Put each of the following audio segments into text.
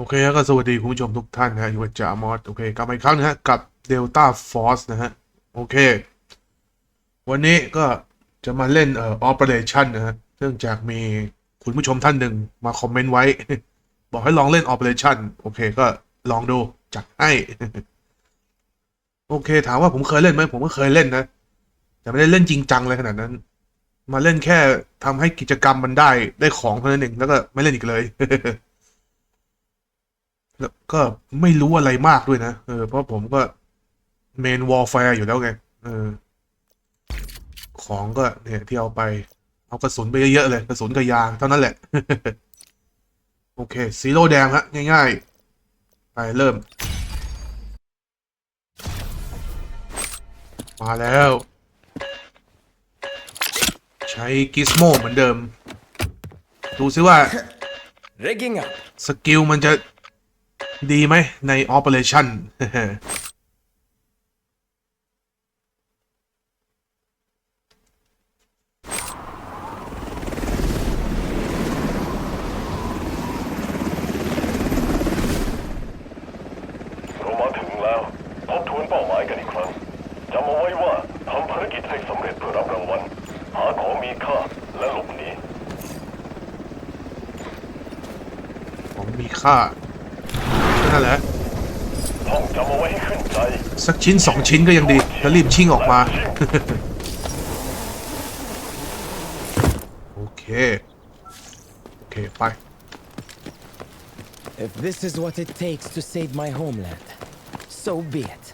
โอเคครับก็สวัสดีคุณผู้ชมทุกท่านนะฮะอยู่กับจ่ามอสโอเคกลับมาอีกครั้งนะฮะกับ Delta Force นะฮะ โอเค วันนี้ก็จะมาเล่นเอ่อ Operation นะฮะเนื่องจากมีคุณผู้ชมท่านหนึ่งมาคอมเมนต์ไว้ บอกให้ลองเล่น Operation โอเคก็ลองดูจัดให้ โอเค ถามว่าผมเคยเล่นไหมผมก็เคยเล่นนะ แต่ไม่ได้เล่นจริงจังเลยขนาดนั้น มาเล่นแค่ทำให้กิจกรรมมันได้ได้ของเท่านั้นเองแล้วก็ไม่เล่นอีกเลย แล้วก็ไม่รู้อะไรมากด้วยนะ เออ เพราะผมก็เมนวอลแฟร์อยู่แล้วไง เออ ของก็เนี่ยที่เอาไป เอากระสุนไปเยอะๆเลย กระสุนกับยางเท่านั้นแหละ โอเคซีโร่แดงฮะ ง่ายๆ ไปเริ่ม มาแล้ว ใช้กิสโมเหมือนเดิม ดูซิว่า Rigging up. สกิลมันจะ ดีไหมใน Operation เรามาถึงแล้วทบทวนเป้าหมายกันอีกครั้งจำเอา นีของมีค่านั่นแหละท่องจำเอาไว้ให้ขึ้นใจสักชิ้นสองชิ้นก็ยังดีแล้วรีบชิ่งออกมา โอเค โอเค ไป If this is what it takes to save my homeland, so be it.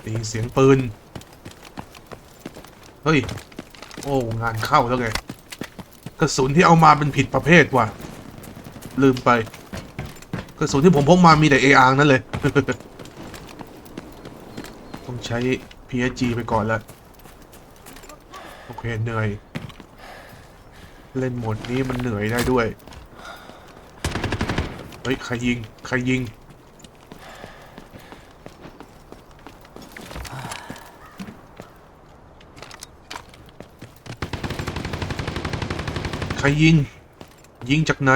ได้ยินเสียงปืน เฮ้ย โอ้ งานเข้าแล้วไง กระสุนที่เอามาเป็นผิดประเภทว่ะ ลืมไปกระสุนที่ผมพกมามีแต่ AR นั่นเลย ต้องใช้ PSG ไปก่อนแล้วโอเคเหนื่อย เล่นโหมดนี้มันเหนื่อยได้ด้วย เฮ้ย ใครยิง ใครยิง ใครยิง ยิงจากไหน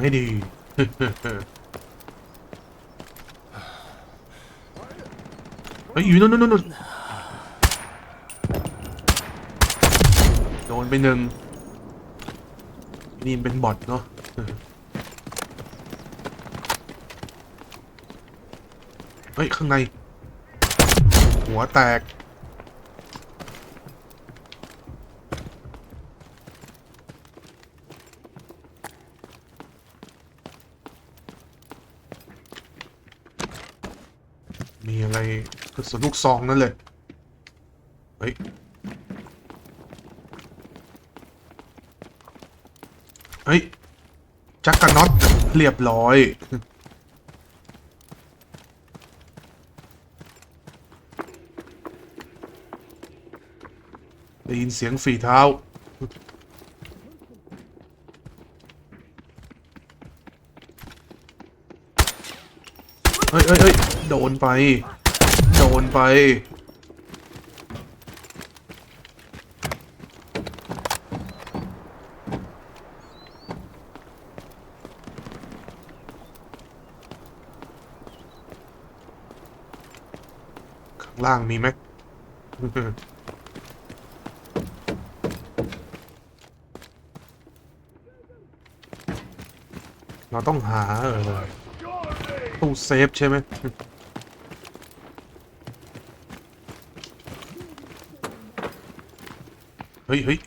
ให้ดี เฮ้ยอยู่นู่นนู่นนู่นโดนไปหนึ่งนี่เป็นบอทเนาะเฮ้ย ข้างใน หัวแตก มีอะไร กระสุนลูกซองนั่นเลย เฮ้ย เฮ้ย จักกันน็อตเรียบร้อยได้ยินเสียงฝีเท้า เฮ้ยเฮ้ยเฮ้ยโดนไป นไป ข้างล่างมีไหมเราต้องหาเออตู้เซฟใช่ไหม เฮ้ยเฮ้ย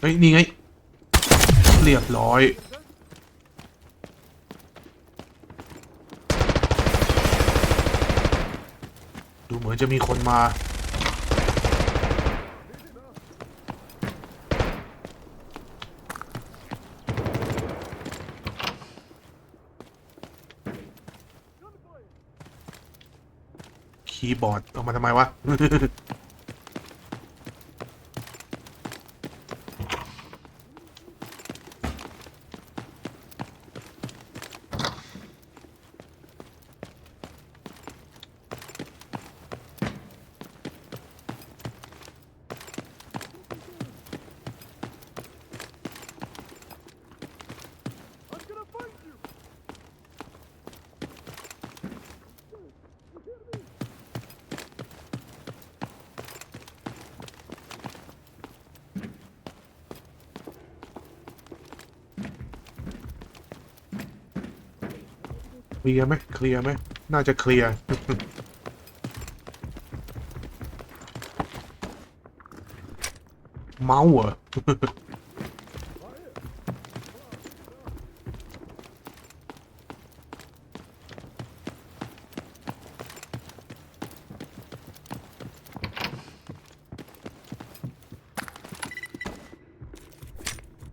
เฮ้ย นี่ไง เรียบร้อย ดูเหมือนจะมีคนมา คีย์บอร์ดเอามาทำไมวะ ลียร์ไหมเคลียร์ไหมน่าจะเคลียร์เมาเหรอ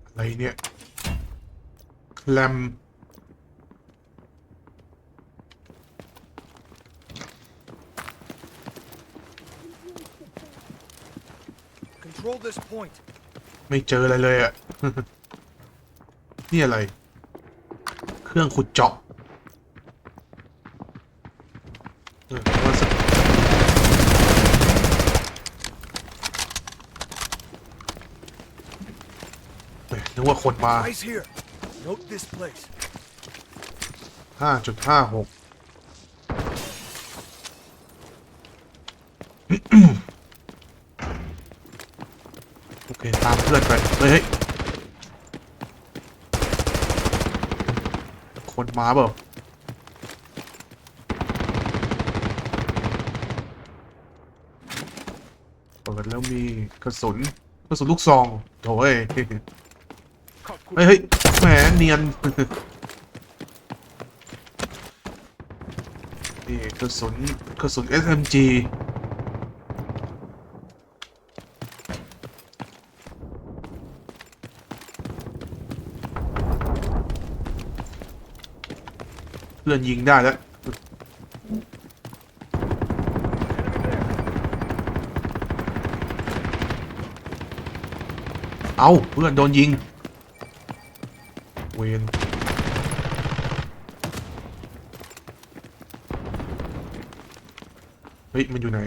อะไรเนี่ยแลม Control this point. ไม่เจออะไรเลยอะนี่อะไร เครื่องขุดเจาะเออว่าสักเอ้ยนึกว่าคนมา Eyes here. Note this place. ห้าจุดห้าหก โอเค ตามเพื่อนไปเฮ้ยเฮ้ยคนมาเปล่าเปิดแล้วมีกระสุนกระสุนลูกซองโถ่เอ้ยเฮ้ยเฮ้ยแหมเนียนนี่กระสุนกระสุน SMG พื่อนยิงได้แล้วเอาเพื่อนโดนยิง เวนเฮ้ย มันอยู่ไหน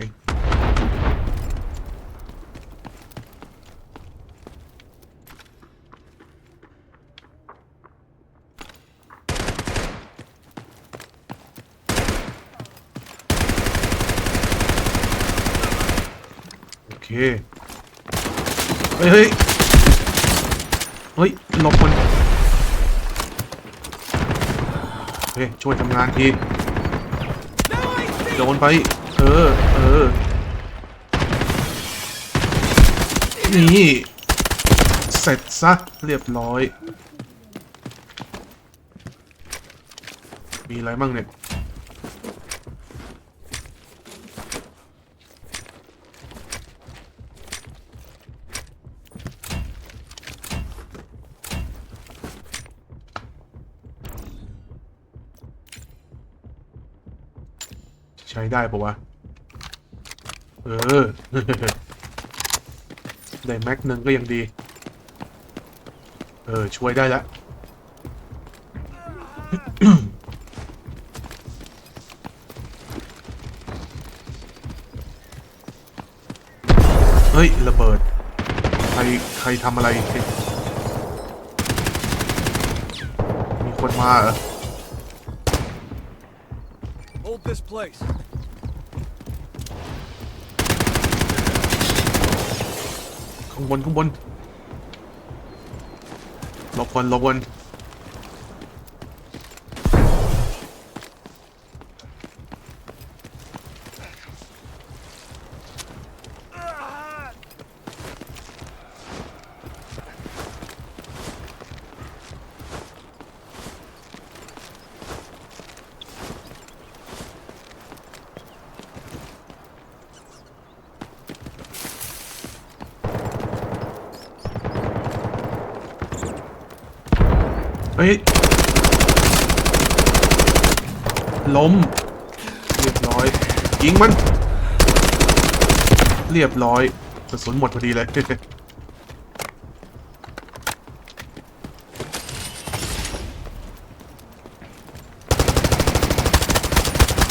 เคเฮ้ยเฮ้ยเฮ้ยหลบมันเฮ้ยช่วยทำงานทีโดนไป เออ เออ นี่ เสร็จซะ เรียบร้อย มีอะไรบ้างเนี่ย ใช้ได้ปะวะ เออ ได้แม็กหนึ่งก็ยังดี เออ ช่วยได้ล้วเฮ้ย ระเบิด ใคร ใครทำอะไร มีคนมาเหรอ Hold this place. ข้างบนข้างบนหลบก่อนหลบก่อน เฮ้ย ล้ม เรียบร้อย ยิงมัน เรียบร้อยกระสุนหมดพอดีเลย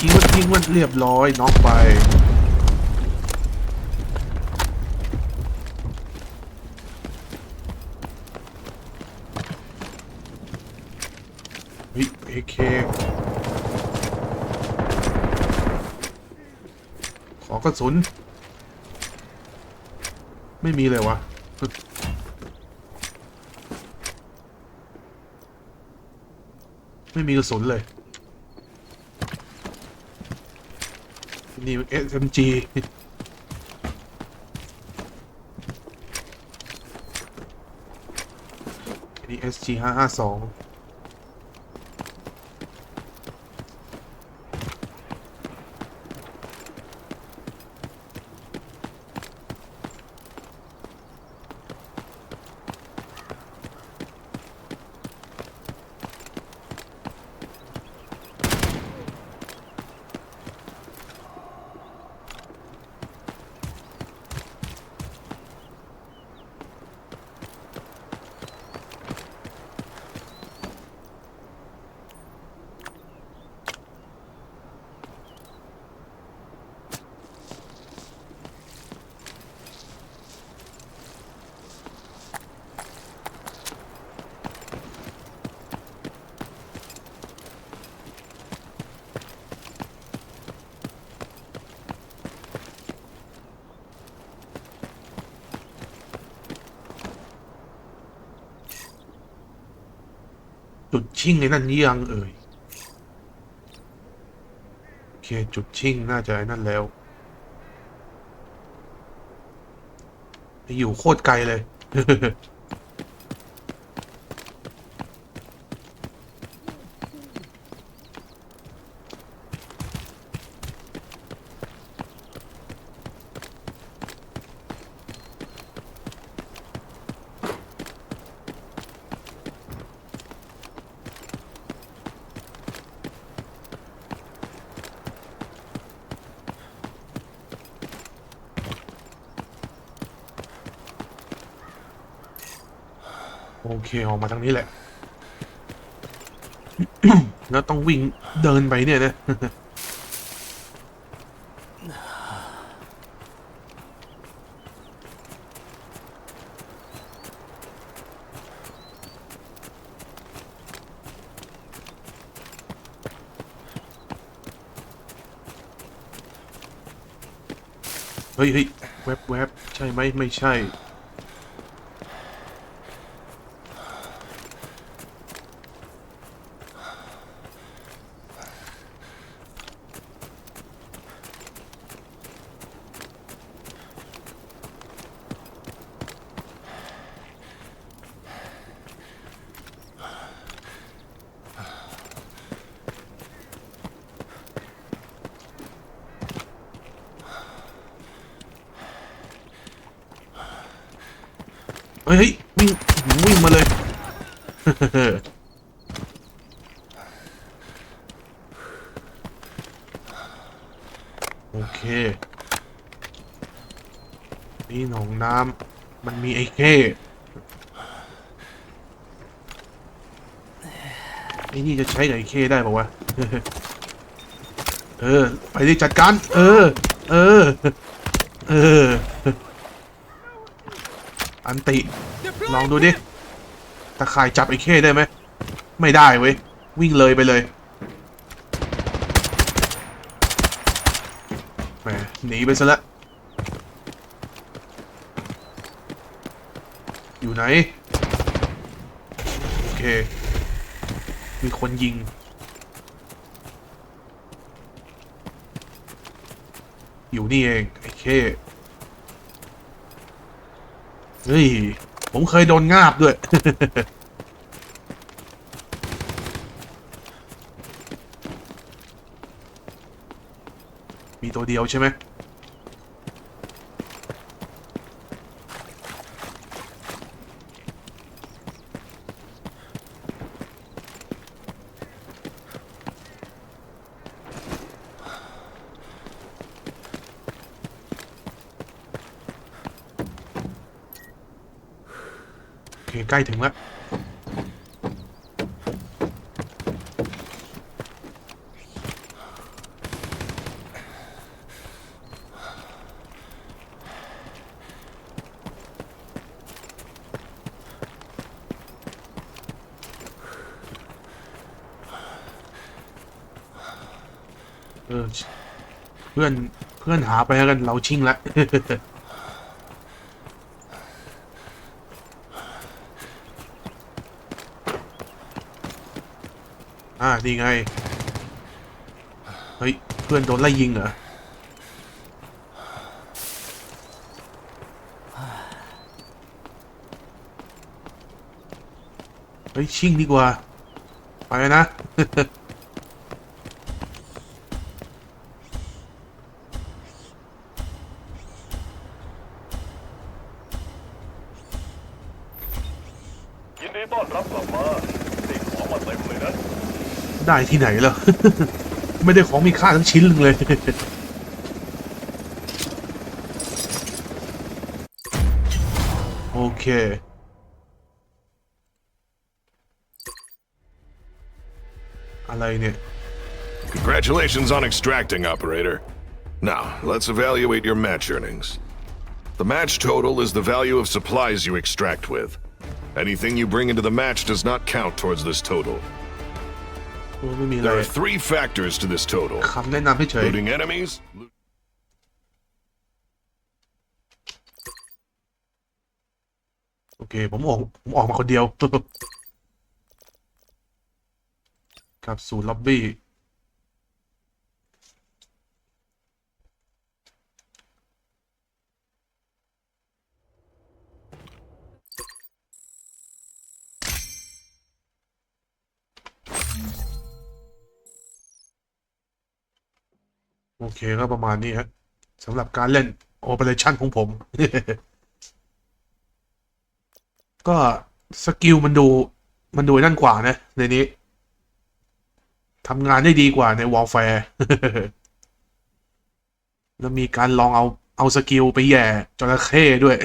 ยิงมันยิงมันเรียบร้อยน็อกไป เค ขอกระสุน ไม่มีเลยวะไม่มีกระสุนเลยนี่ SMG อันนี้ SG ห้าห้าสอง ชิ่งไอ้นั่นยังเอ่ยโอเคจุดชิ่งน่าจะไอ้นั่นแล้วอยู่โคตรไกลเลย โอเคออกมาทางนี้แหละ แล้วต้องวิ่งเดินไปเนี่ยนะเฮ้ยเฮ้ยแวบแวบใช่ไหมไม่ใช่ เฮ้ยวิ่งวิ่งมาเลยโอเคนี่หนองน้ำมันมีไอ้เข้ไอ้นี่จะใช้กับไอ้เข้ได้ป่าวะ เออ ไปดิจัดการ เออ เออ เออ อันติ ลองดูดิตะข่ายจับไอ้เข้ได้ไหม ไม่ได้เว้ย วิ่งเลยไปเลยแหมหนีไปซะละอยู่ไหน โอเค มีคนยิง อยู่นี่เอง ไอ้เข้ เฮ้ย ผมเคยโดนงาบด้วย มีตัวเดียวใช่ไหม ใกล้ถึงแล้วเออเพื่อนเพื่อนหาไปแล้วกันเราชิ่งแล้ว อ่านี่ไง เฮ้ย เพื่อนโดนไล่ยิงเหรอ เฮ้ย ชิงดีกว่า ไปนะยินดีต้อนรับกลับมาได้ของมาเต็มเลยนะ ได้ที่ไหนล่ะ ไม่ได้ของมีค่าทั้งชิ้นเลย โอเค อะไรเนี่ย Congratulations on extracting, operator. Now, let's evaluate your match earnings. The match total is the value of supplies you extract with. Anything you bring into the match does not count towards this total. โอ้ไม่มีอะไร There are three factors to this total คำแนะนำให้เฉย looting enemies, loot โอเค ผมออกผมออกมาคนเดียวครับสู่ล็อบบี้ โอเคก็ประมาณนี้ฮะสำหรับการเล่น Operation ของผม ก็สกิลมันดู มันดูนั่นกว่านะ ในนี้ทำงานได้ดีกว่าใน Warfare แล้วมีการลองเอาเอาสกิลไปแย่จระเข้ด้วย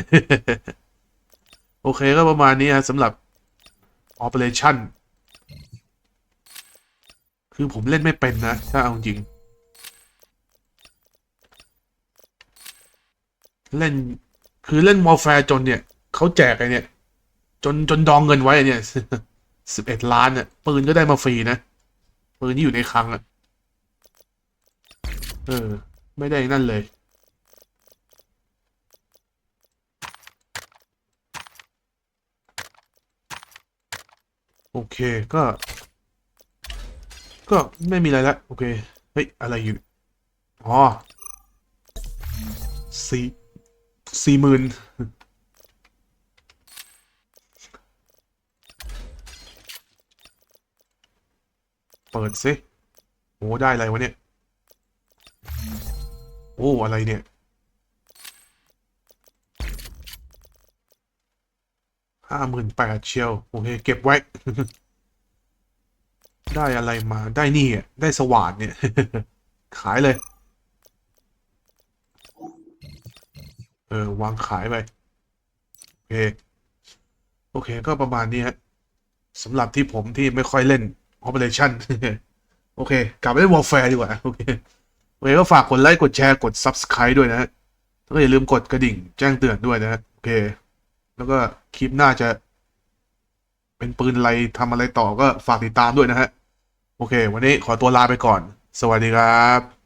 โอเคก็ประมาณนี้ฮะสำหรับ Operation คือผมเล่นไม่เป็นนะ ถ้าเอาจริง เล่นคือเล่น Warfare จนเนี่ยเขาแจกไอเนี่ย จนจนดองเงินไว้เนี่ยสิบเอ็ดล้านเนี่ยปืนก็ได้มาฟรีนะปืนที่อยู่ในคลังอะเออ ไม่ได้นั่นเลย โอเคก็ ก็ไม่มีอะไรละโอเค เฮ้ย อะไรอยู่ อ๋อสี่ สี่หมื่นเปิดสิโอ้ได้อะไรวะเนี่ย โอ้อะไรเนี่ย ห้าหมื่นแปดเชียว โอเค เก็บไว้ ได้อะไรมา ได้นี่อะ ได้สว่านเนี่ย ขายเลย ออ วางขายไป โอเค โอเค ก็ประมาณนี้ฮะสำหรับที่ผมที่ไม่ค่อยเล่น Operation โอเค กลับไปเล่น Warfare ดีกว่า โอเค โอเค ก็ฝากกดไลค์ กดแชร์ กด Subscribe ด้วยนะฮะแล้วก็อย่าลืมกดกระดิ่งแจ้งเตือนด้วยนะฮะโอเค แล้วก็คลิปหน้าจะ เป็นปืนอะไรทำอะไรต่อก็ฝากติดตามด้วยนะฮะ โอเค วันนี้ขอตัวลาไปก่อน สวัสดีครับ